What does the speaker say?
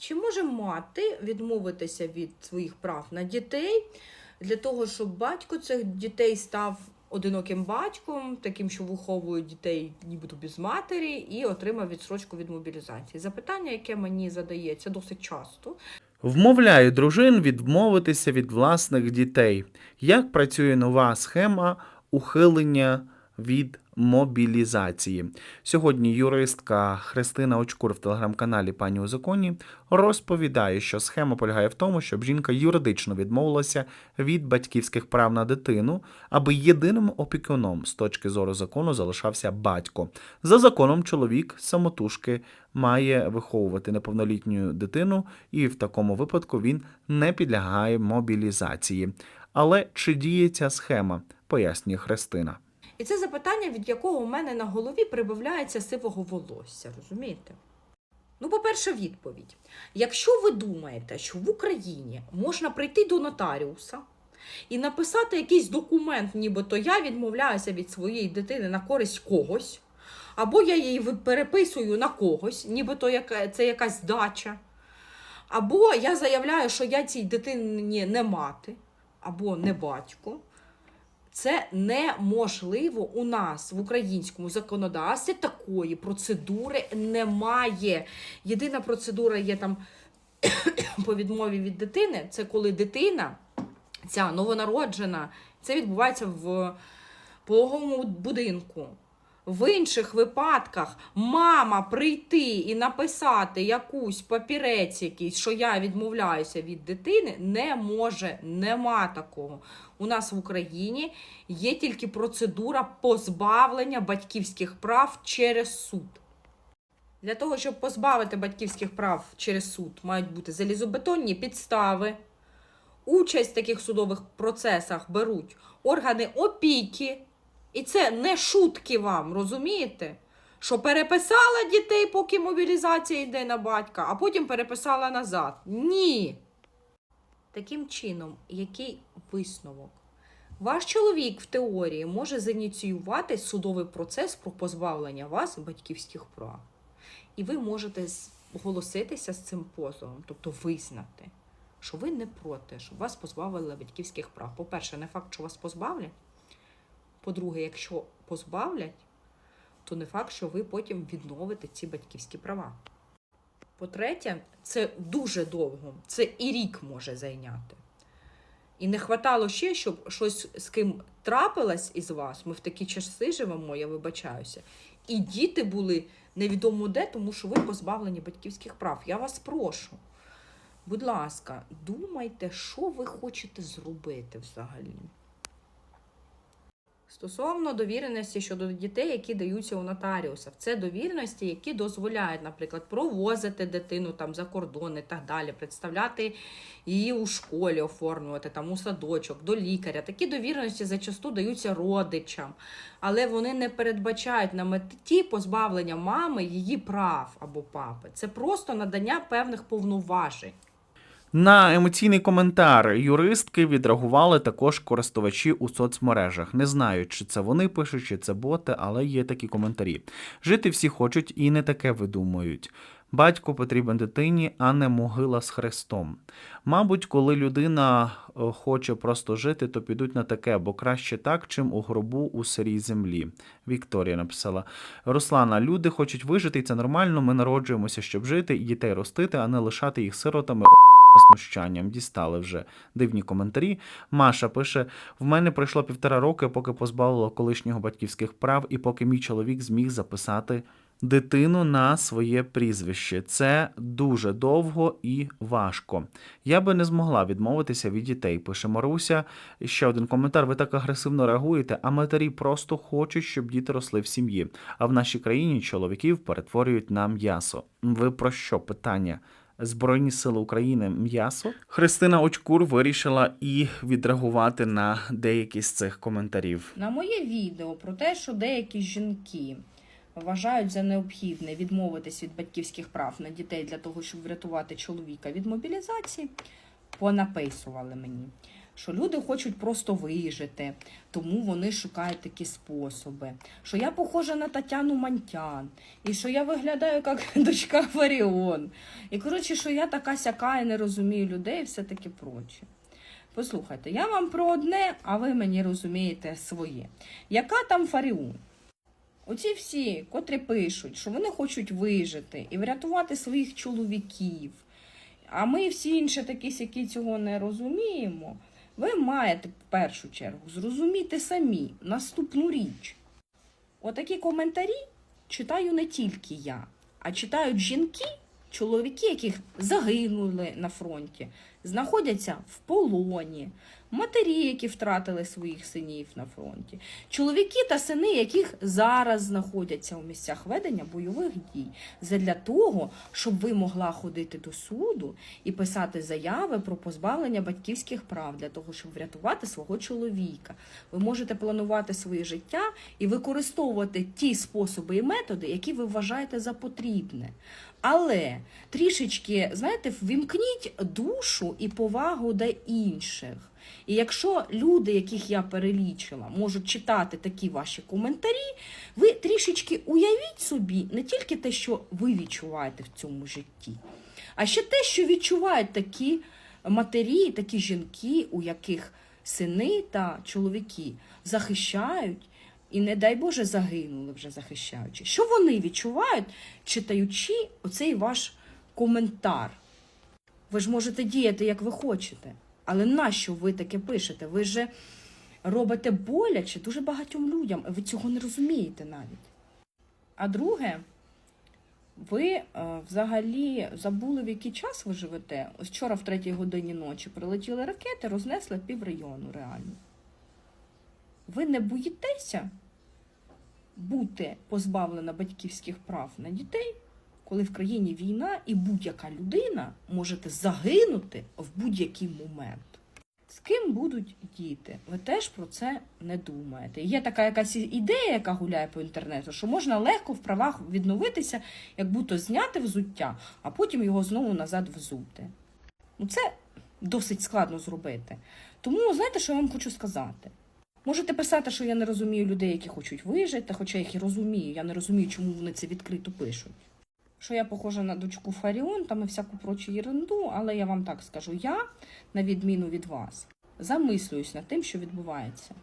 Чи може мати відмовитися від своїх прав на дітей для того, щоб батько цих дітей став одиноким батьком, таким, що виховує дітей нібито без матері, і отримав відсрочку від мобілізації? Запитання, яке мені задається досить часто. Вмовляю дружин відмовитися від власних дітей. Як працює нова схема ухилення від мобілізації? Сьогодні юристка Христина Очкур в телеграм-каналі Пані у законі розповідає, що схема полягає в тому, щоб жінка юридично відмовилася від батьківських прав на дитину, аби єдиним опікуном з точки зору закону залишався батько. За законом, чоловік самотужки має виховувати неповнолітню дитину, і в такому випадку він не підлягає мобілізації. Але чи діє ця схема? пояснює Христина. І це запитання, від якого у мене на голові прибавляється сивого волосся, розумієте? Ну, по-перше, відповідь. Якщо ви думаєте, що в Україні можна прийти до нотаріуса і написати якийсь документ, нібито я відмовляюся від своєї дитини на користь когось, або я її переписую на когось, нібито це якась дача, або я заявляю, що я цій дитині не мати, або не батько. Це неможливо у нас в українському законодавстві такої процедури немає. Єдина процедура є там по відмові від дитини. Це коли дитина, ця новонароджена, це відбувається в пологовому будинку. В інших випадках мама прийти і написати якусь папірець якийсь, що я відмовляюся від дитини, не може. Нема такого. У нас в Україні є тільки процедура позбавлення батьківських прав через суд. Для того, щоб позбавити батьківських прав через суд, мають бути залізобетонні підстави. Участь в таких судових процесах беруть органи опіки. І це не шутки вам, розумієте? Що переписала дітей, поки мобілізація йде на батька, а потім переписала назад. Ні. Таким чином, який висновок? Ваш чоловік в теорії може зініціювати судовий процес про позбавлення вас батьківських прав. І ви можете зголоситися з цим позовом, тобто визнати, що ви не проти, щоб вас позбавили батьківських прав. По-перше, не факт, що вас позбавлять. По-друге, якщо позбавлять, то не факт, що ви потім відновите ці батьківські права. По-третє, це дуже довго, це і рік може зайняти. І не хватало ще, щоб щось з ким трапилось із вас. Ми в такі часи живемо, я вибачаюся. І діти були невідомо де, тому що ви позбавлені батьківських прав. Я вас прошу. Будь ласка, думайте, що ви хочете зробити взагалі. Стосовно довіреності щодо дітей, які даються у нотаріусів, це довіреності, які дозволяють, наприклад, провозити дитину там за кордон і так далі, представляти її у школі, оформлювати там у садочок, до лікаря. Такі довіреності зачасту даються родичам, але вони не передбачають на меті позбавлення мами її прав або папи. Це просто надання певних повноважень. На емоційний коментар юристки відреагували також користувачі у соцмережах. Не знаю, чи це вони пишуть, чи це боти, але є такі коментарі. Жити всі хочуть і не таке видумують. Батько потрібен дитині, а не могила з хрестом. Мабуть, коли людина е, хоче просто жити, то підуть на таке, бо краще так, чим у гробу у сирій землі. Вікторія написала: Руслана, люди хочуть вижити, і це нормально. Ми народжуємося, щоб жити дітей ростити, а не лишати їх сиротами. Знущанням дістали вже дивні коментарі. Маша пише: в мене пройшло півтора роки, поки позбавило колишнього батьківських прав, і поки мій чоловік зміг записати дитину на своє прізвище. Це дуже довго і важко. Я би не змогла відмовитися від дітей. Пише Маруся. Ще один коментар. Ви так агресивно реагуєте, а матері просто хочуть, щоб діти росли в сім'ї. А в нашій країні чоловіків перетворюють на м'ясо. Ви про що питання? Збройні сили України м'ясо. Христина Очкур вирішила і відреагувати на деякі з цих коментарів. На моє відео про те, що деякі жінки вважають за необхідне відмовитись від батьківських прав на дітей для того, щоб врятувати чоловіка від мобілізації, понаписували мені, що люди хочуть просто вижити, тому вони шукають такі способи. Що я похожа на Тетяну Мантян, і що я виглядаю як дочка Фаріон. І коротше, що я така сяка і не розумію людей, і все таке проче. Послухайте, я вам про одне, а ви мені розумієте своє. Яка там Фаріон? Оці всі, котрі пишуть, що вони хочуть вижити і врятувати своїх чоловіків, а ми всі інші такі, які цього не розуміємо, ви маєте в першу чергу зрозуміти самі наступну річ. Отакі коментарі читаю не тільки я, а читають жінки, чоловіки, яких загинули на фронті, знаходяться в полоні, матері, які втратили своїх синів на фронті, чоловіки та сини, яких зараз знаходяться у місцях ведення бойових дій, задля того, щоб ви могла ходити до суду і писати заяви про позбавлення батьківських прав для того, щоб врятувати свого чоловіка. Ви можете планувати своє життя і використовувати ті способи і методи, які ви вважаєте за потрібне. Але трішечки, знаєте, ввімкніть душу і повагу до інших. І якщо люди, яких я перелічила, можуть читати такі ваші коментарі, ви трішечки уявіть собі не тільки те, що ви відчуваєте в цьому житті, а ще те, що відчувають такі матері, такі жінки, у яких сини та чоловіки захищають і, не дай Боже, загинули вже захищаючи. Що вони відчувають, читаючи оцей ваш коментар? Ви ж можете діяти, як ви хочете. Але нащо ви таке пишете? Ви же робите боляче дуже багатьом людям, ви цього не розумієте навіть. А друге, ви е, взагалі забули, в який час ви живете. Ось вчора, в третій годині ночі, прилетіли ракети, рознесли пів району реально. Ви не боїтеся бути позбавлена батьківських прав на дітей, коли в країні війна і будь-яка людина може загинути в будь-який момент. З ким будуть діти? Ви теж про це не думаєте. Є така якась ідея, яка гуляє по інтернету, що можна легко в правах відновитися, як будто зняти взуття, а потім його знову назад взути. Ну, це досить складно зробити. Тому знаєте, що я вам хочу сказати? Можете писати, що я не розумію людей, які хочуть вижити, хоча я їх і розумію. Я не розумію, чому вони це відкрито пишуть. Що я похожа на дочку Фаріон там і всяку прочу єренду, але я вам так скажу: я, на відміну від вас, замислююсь над тим, що відбувається.